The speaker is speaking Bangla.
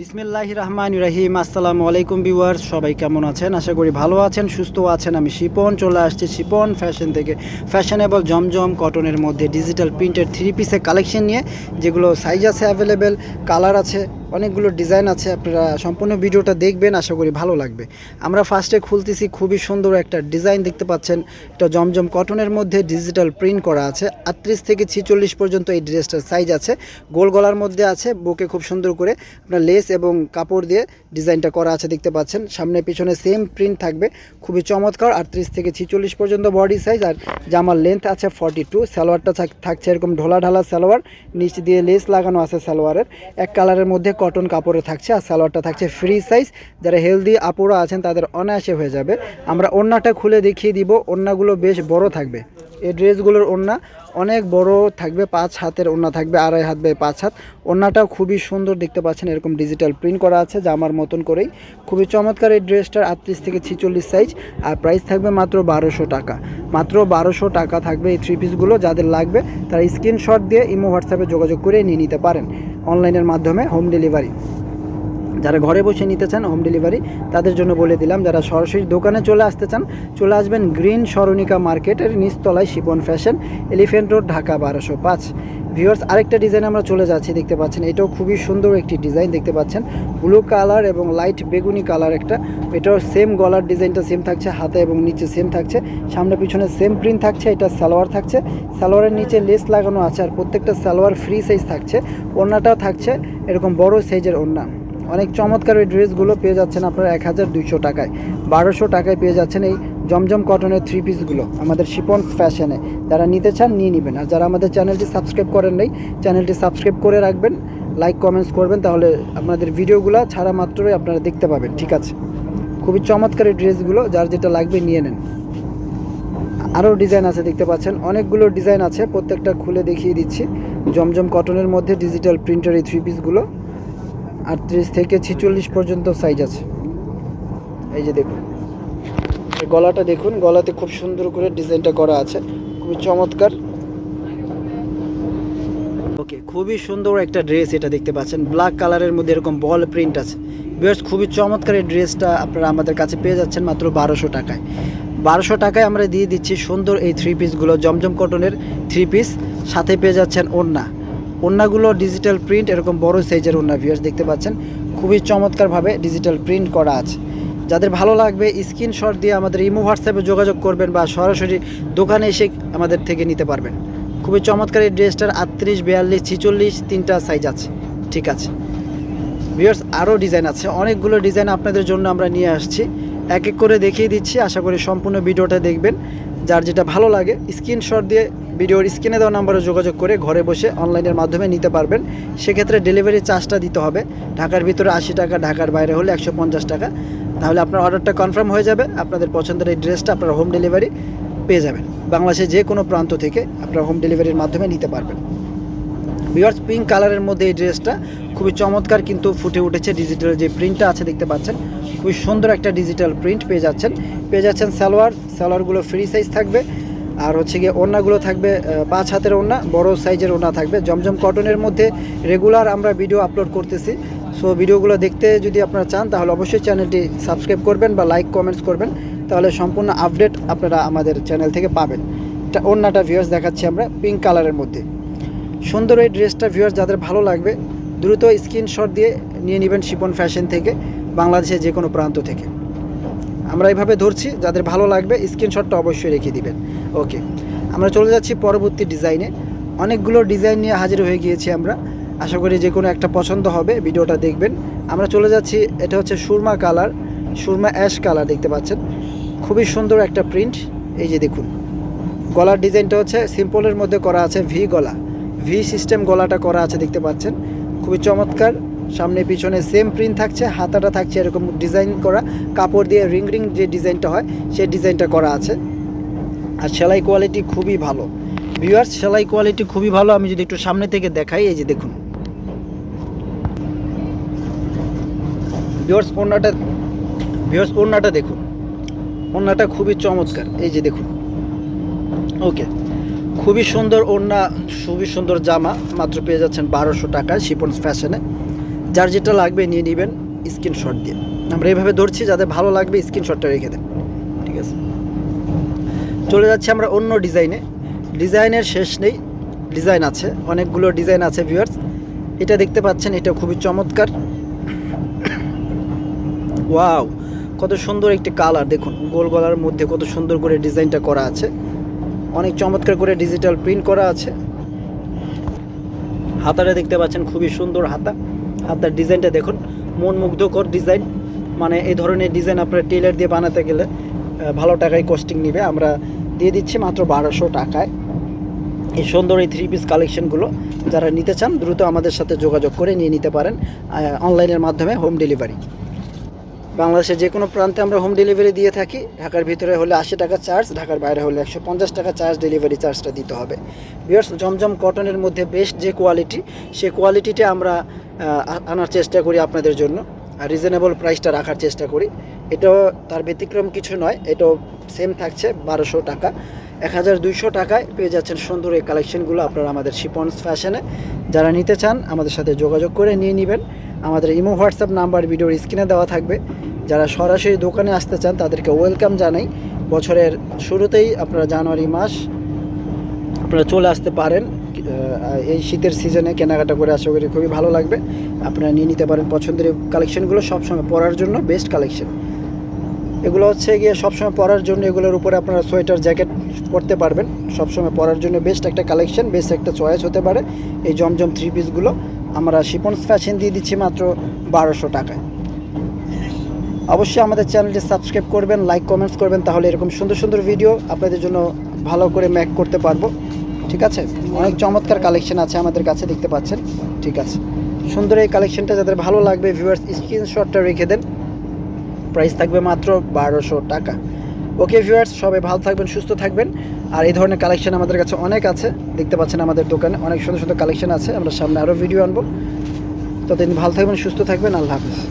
বিসমিল্লাহ রহমান রাহিম। আসসালামু আলাইকুম ভিউয়ার্স, সবাই কেমন আছেন? আশা করি ভালো আছেন, সুস্থ আছেন। আমি শিপন, চলে আসছি শিপন ফ্যাশন থেকে। ফ্যাশনেবল জমজম কটনের মধ্যে ডিজিটাল প্রিন্টের থ্রি পিসের কালেকশন নিয়ে, যেগুলো সাইজ আছে অ্যাভেলেবেল কালার আছে অনেকগুলো ডিজাইন আছে, আপনারা সম্পূর্ণ ভিডিওটা দেখবেন, আশা করি ভালো লাগবে। আমরা ফার্স্টে খুলতেছি খুবই সুন্দর একটা ডিজাইন দেখতে পাচ্ছেন, এটা জমজম কটনের মধ্যে ডিজিটাল প্রিন্ট করা আছে, আটত্রিশ থেকে ছিচল্লিশ পর্যন্ত এই ড্রেসটার সাইজ আছে, গোল গলার মধ্যে আছে, বুকে খুব সুন্দর করে আপনার লেস এবং কাপড় দিয়ে ডিজাইনটা করা আছে দেখতে পাচ্ছেন, সামনে পিছনে সেম প্রিন্ট থাকবে, খুবই চমৎকার, আটত্রিশ থেকে ছিচল্লিশ পর্যন্ত বডি সাইজ আর জামার লেন্থ আছে ফর্টি টু সালোয়ারটা থাক- থাকছে এরকম ঢোলা ঢালা সালোয়ার, নিচ দিয়ে লেস লাগানো আছে সালোয়ারের, এক কালারের মধ্যে কটন কাপড়ে থাকছে আর সালোয়ারটা থাকছে ফ্রি সাইজ যারা হেলদি আপুরা আছেন, তাদের অনায়াসে হয়ে যাবে। আমরা ওড়নাটা খুলে দেখিয়ে দিব। ওড়নাগুলো বেশ বড় থাকবে। এই ড্রেসগুলোর ওড়না অনেক বড় থাকবে, পাঁচ হাতের ওড়না থাকবে, আড়াই হাত বাই পাঁচ হাত। ওড়নাটাও খুবই সুন্দর, দেখতে পাচ্ছেন এরকম ডিজিটাল প্রিন্ট করা আছে জামার মতন করেই। খুবই চমৎকার এই ড্রেসটার আটত্রিশ থেকে ছিচল্লিশ সাইজ আর প্রাইস থাকবে মাত্র বারোশো টাকা। মাত্র বারোশো টাকা থাকবে এই থ্রি পিসগুলো যাদের লাগবে তারা স্ক্রিনশট দিয়ে ইমো হোয়াটসঅ্যাপে যোগাযোগ করে নিয়ে নিতে পারেন। অনলাইনের মাধ্যমে হোম ডেলিভারি যারা ঘরে বসে নিতে চান হোম ডেলিভারি তাদের জন্য বলে দিলাম, যারা সরাসরি দোকানে চলে আসতে চান, চলে আসবেন গ্রিন সরণিকা মার্কেটের নিচতলায় Shipon fashion elephant road Dhaka বারোশো পাঁচ। ভিউয়ার্স আরেকটা ডিজাইন আমরা চলে যাচ্ছি, দেখতে পাচ্ছেন, এটাও খুবই সুন্দর একটি ডিজাইন দেখতে পাচ্ছেন ব্লু কালার এবং লাইট বেগুনি কালার একটা, এটাও সেম গলার ডিজাইনটা সেম থাকছে, হাতে এবং নিচে সেম থাকছে, সামনে পিছনে সেম প্রিন্ট থাকছে, এটা সালোয়ার থাকছে, সালোয়ারের নিচে লেস লাগানো আছে, আর প্রত্যেকটা সালোয়ার ফ্রি সাইজ থাকছে, ওড়নাটাও থাকছে, এরকম বড় সাইজের ওড়না। অনেক চমৎকার এই ড্রেসগুলো পেয়ে যাচ্ছেন আপনারা এক হাজার দুইশো টাকায়। বারোশো টাকায় পেয়ে যাচ্ছেন এই জমজম কটনের থ্রি পিসগুলো আমাদের শিপন ফ্যাশনে যারা নিতে চান, নিয়ে নেবেন। আর যারা আমাদের চ্যানেলটি সাবস্ক্রাইব করেন নাই চ্যানেলটি সাবস্ক্রাইব করে রাখবেন লাইক কমেন্টস করবেন, তাহলে আপনাদের ভিডিওগুলো ছাড়া মাত্রই আপনারা দেখতে পাবেন, ঠিক আছে? খুবই চমৎকার এই ড্রেসগুলো, যার যেটা লাগবে নিয়ে নেন। আরও ডিজাইন আছে, দেখতে পাচ্ছেন। অনেকগুলো ডিজাইন আছে, প্রত্যেকটা খুলে দেখিয়ে দিচ্ছি। জমজম কটনের মধ্যে ডিজিটাল প্রিন্টার এই থ্রি পিসগুলো আটত্রিশ থেকে ছিচল্লিশ পর্যন্ত সাইজ আছে। এই যে দেখুন। গলাটা দেখুন, গলাতে খুব সুন্দর করে ডিজাইনটা করা আছে। খুবই চমৎকার। ওকে খুবই সুন্দর একটা ড্রেস এটা দেখতে পাচ্ছেন। ব্ল্যাক কালারের মধ্যে এরকম বল প্রিন্ট আছে। বেশ খুবই চমৎকার এই ড্রেসটা আপনারা আমাদের কাছে পেয়ে যাচ্ছেন মাত্র বারোশো টাকায়। বারোশো টাকায় আমরা দিয়ে দিচ্ছি সুন্দর এই থ্রি পিসগুলো জমজম কটনের থ্রি পিস সাথে পেয়ে যাচ্ছেন ওড়না। ওড়নাগুলো ডিজিটাল প্রিন্ট এরকম বড় সাইজের ওড়না ভিউয়ার্স দেখতে পাচ্ছেন। খুবই চমৎকারভাবে ডিজিটাল প্রিন্ট করা আছে। যাদের ভালো লাগবে স্ক্রিনশট দিয়ে আমাদের ইমো হোয়াটসঅ্যাপে যোগাযোগ করবেন বা সরাসরি দোকানে এসে আমাদের থেকে নিতে পারবেন। খুবই চমৎকার এই ড্রেসটার আটত্রিশ, বিয়াল্লিশ, ছিচল্লিশ তিনটা সাইজ আছে। ঠিক আছে। ভিউয়ার্স আরও ডিজাইন আছে। অনেকগুলো ডিজাইন আপনাদের জন্য আমরা নিয়ে আসছি। এক এক করে দেখিয়ে দিচ্ছি। আশা করি সম্পূর্ণ ভিডিওটা দেখবেন। যার যেটা ভালো লাগে স্ক্রিনশট দিয়ে ভিডিওর স্ক্রিনে দেওয়া নাম্বারে যোগাযোগ করে ঘরে বসে অনলাইনের মাধ্যমে নিতে পারবেন। সেক্ষেত্রে ডেলিভারি চার্জটা দিতে হবে। ঢাকার ভিতরে আশি টাকা, ঢাকার বাইরে হলে একশো পঞ্চাশ টাকা। তাহলে আপনার অর্ডারটা কনফার্ম হয়ে যাবে। আপনাদের পছন্দের এই ড্রেসটা আপনার হোম ডেলিভারি পেয়ে যাবেন। বাংলাদেশের যে কোনো প্রান্ত থেকে আপনারা হোম ডেলিভারির মাধ্যমে নিতে পারবেন। বিয়ার্স পিঙ্ক কালারের মধ্যে এই ড্রেসটা খুবই চমৎকার কিন্তু ফুটে উঠেছে। ডিজিটাল যে প্রিন্টটা আছে, দেখতে পাচ্ছেন, খুবই সুন্দর একটা ডিজিটাল প্রিন্ট পেয়ে যাচ্ছেন। পেয়ে যাচ্ছেন সালোয়ার। সালোয়ারগুলো ফ্রি সাইজ থাকবে। আর হচ্ছে গিয়ে ওড়নাগুলো থাকবে পাঁচ হাতের ওড়না, বড় সাইজের ওড়না থাকবে। জমজম কটনের মধ্যে রেগুলার আমরা ভিডিও আপলোড করতেছি। সো ভিডিওগুলো দেখতে যদি আপনারা চান, তাহলে অবশ্যই চ্যানেলটি সাবস্ক্রাইব করবেন বা লাইক কমেন্টস করবেন। তাহলে সম্পূর্ণ আপডেট আপনারা আমাদের চ্যানেল থেকে পাবেন। এটা ওড়নাটা ভিউয়ার্স দেখাচ্ছি আমরা পিঙ্ক কালারের মধ্যে। সুন্দর এই ড্রেসটা ভিউয়ার যাদের ভালো লাগবে, দ্রুত স্ক্রিনশট দিয়ে নিয়ে নেবেন শিপন ফ্যাশন থেকে, বাংলাদেশের যে কোনো প্রান্ত থেকে। আমরা এইভাবে ধরছি, যাদের ভালো লাগবে স্ক্রিনশটটা অবশ্যই রেখে দিবেন। ওকে আমরা চলে যাচ্ছি পরবর্তী ডিজাইনে অনেকগুলো ডিজাইন নিয়ে হাজির হয়ে গিয়েছি আমরা। আশা করি যে কোনো একটা পছন্দ হবে, ভিডিওটা দেখবেন। আমরা চলে যাচ্ছি, এটা হচ্ছে সুরমা কালার সুরমা অ্যাশ কালার দেখতে পাচ্ছেন। খুবই সুন্দর একটা প্রিন্ট এই যে দেখুন। গলার ডিজাইনটা হচ্ছে সিম্পলের মধ্যে করা আছে ভি গলা। ভি সিস্টেম গলাটা করা আছে দেখতে পাচ্ছেন। খুবই চমৎকার। সামনে, পিছনে সেম প্রিন্ট থাকছে, হাতাটা থাকছে এরকম ডিজাইন করা। কাপড় দিয়ে রিং রিং যে ডিজাইনটা হয়, সেই ডিজাইনটা করা আছে। আর সেলাই কোয়ালিটি খুবই ভালো। ভিউয়ার্স সেলাই কোয়ালিটি খুবই ভালো। আমি যদি একটু সামনে থেকে দেখাই, এই যে দেখুন। ভিউয়ার্স ওড়নাটা ভিউয়ার্স ওড়নাটা দেখুন। ওড়নাটা খুবই চমৎকার। এই যে দেখুন। ওকে খুবই সুন্দর ওড়না, খুবই সুন্দর জামা। মাত্র পেয়ে যাচ্ছেন বারোশো টাকায় শিপন্স ফ্যাশনে যার যেটা লাগবে নিয়ে নেবেন স্ক্রিনশট দিয়ে। আমরা এইভাবে ধরছি যাদের ভালো লাগবে স্ক্রিনশটটা রেখে দেন। ঠিক আছে? চলে যাচ্ছি আমরা অন্য ডিজাইনে ডিজাইনের শেষ নেই। ডিজাইন আছে। অনেকগুলো ডিজাইন আছে ভিউয়ার্স এটা দেখতে পাচ্ছেন, এটা খুবই চমৎকার। ওয়াও কত সুন্দর একটি কালার দেখুন। গোল গলার মধ্যে কত সুন্দর করে ডিজাইনটা করা আছে। অনেক চমৎকার করে ডিজিটাল প্রিন্ট করা আছে। হাতাটা দেখতে পাচ্ছেন, খুবই সুন্দর হাতা। হাতার ডিজাইনটা দেখুন। মন মুগ্ধকর ডিজাইন মানে এই ধরনের ডিজাইন আপনার টেলার দিয়ে বানাতে গেলে ভালো টাকায় কস্টিং নেবে। আমরা দিয়ে দিচ্ছি মাত্র বারোশো টাকায়। এই সুন্দর এই থ্রি পিস কালেকশনগুলো যারা নিতে চান, দ্রুত আমাদের সাথে যোগাযোগ করে নিয়ে নিতে পারেন অনলাইনের মাধ্যমে হোম ডেলিভারি বাংলাদেশের যে কোনো প্রান্তে আমরা হোম ডেলিভারি দিয়ে থাকি। ঢাকার ভিতরে হলে আশি টাকা চার্জ ঢাকার বাইরে হলে একশো পঞ্চাশ টাকা চার্জ ডেলিভারি চার্জটা দিতে হবে। বিয়ার্স জমজম কটনের মধ্যে বেস্ট যে কোয়ালিটি সে কোয়ালিটিটা আমরা আনার চেষ্টা করি আপনাদের জন্য। আর রিজনেবল প্রাইসটা রাখার চেষ্টা করি। এটাও তার ব্যতিক্রম কিছু নয়, এটাও সেম থাকছে, বারোশো টাকা। এক হাজার দুইশো টাকায় পেয়ে যাচ্ছেন সুন্দর এই কালেকশনগুলো আপনারা আমাদের শিপন্স ফ্যাশনে যারা নিতে চান, আমাদের সাথে যোগাযোগ করে নিয়ে নেবেন। আমাদের ইমো হোয়াটসঅ্যাপ নাম্বার ভিডিওর স্ক্রিনে দেওয়া থাকবে। যারা সরাসরি দোকানে আসতে চান, তাদেরকে ওয়েলকাম জানাই। বছরের শুরুতেই আপনারা জানুয়ারি মাস আপনারা চলে আসতে পারেন। এই শীতের সিজনে কেনাকাটা করে আশা করি খুবই ভালো লাগবে। আপনারা নিয়ে নিতে পারেন পছন্দের কালেকশনগুলো, সবসময় পরার জন্য বেস্ট কালেকশন। এগুলো হচ্ছে গিয়ে সবসময় পরার জন্য এগুলোর উপরে আপনারা সোয়েটার, জ্যাকেট পরতে পারবেন। সবসময় পরার জন্য বেস্ট একটা কালেকশন, বেস্ট একটা চয়েস হতে পারে এই জমজম থ্রি পিসগুলো। আমরা শিপন্স ফ্যাশন দিয়ে দিচ্ছি মাত্র বারোশো টাকায়। অবশ্যই আমাদের চ্যানেলটি সাবস্ক্রাইব করবেন, লাইক, কমেন্টস করবেন, তাহলে এরকম সুন্দর সুন্দর ভিডিও আপনাদের জন্য ভালো করে ম্যাক করতে পারব। ঠিক আছে? অনেক চমৎকার কালেকশন আছে আমাদের কাছে, দেখতে পাচ্ছেন? ঠিক আছে। সুন্দর এই কালেকশনটা যাদের ভালো লাগবে ভিউয়ার্স স্ক্রিনশটটা রেখে দেন। প্রাইস থাকবে মাত্র বারোশো টাকা। ওকে ভিউয়ার্স সবাই ভালো থাকবেন, সুস্থ থাকবেন। আর এই ধরনের কালেকশন আমাদের কাছে অনেক আছে। দেখতে পাচ্ছেন আমাদের দোকানে অনেক সুন্দর সুন্দর কালেকশন আছে। আমরা সামনে আরও ভিডিও আনব। ততদিন ভালো থাকবেন, সুস্থ থাকবেন। আল্লাহ হাফিজ।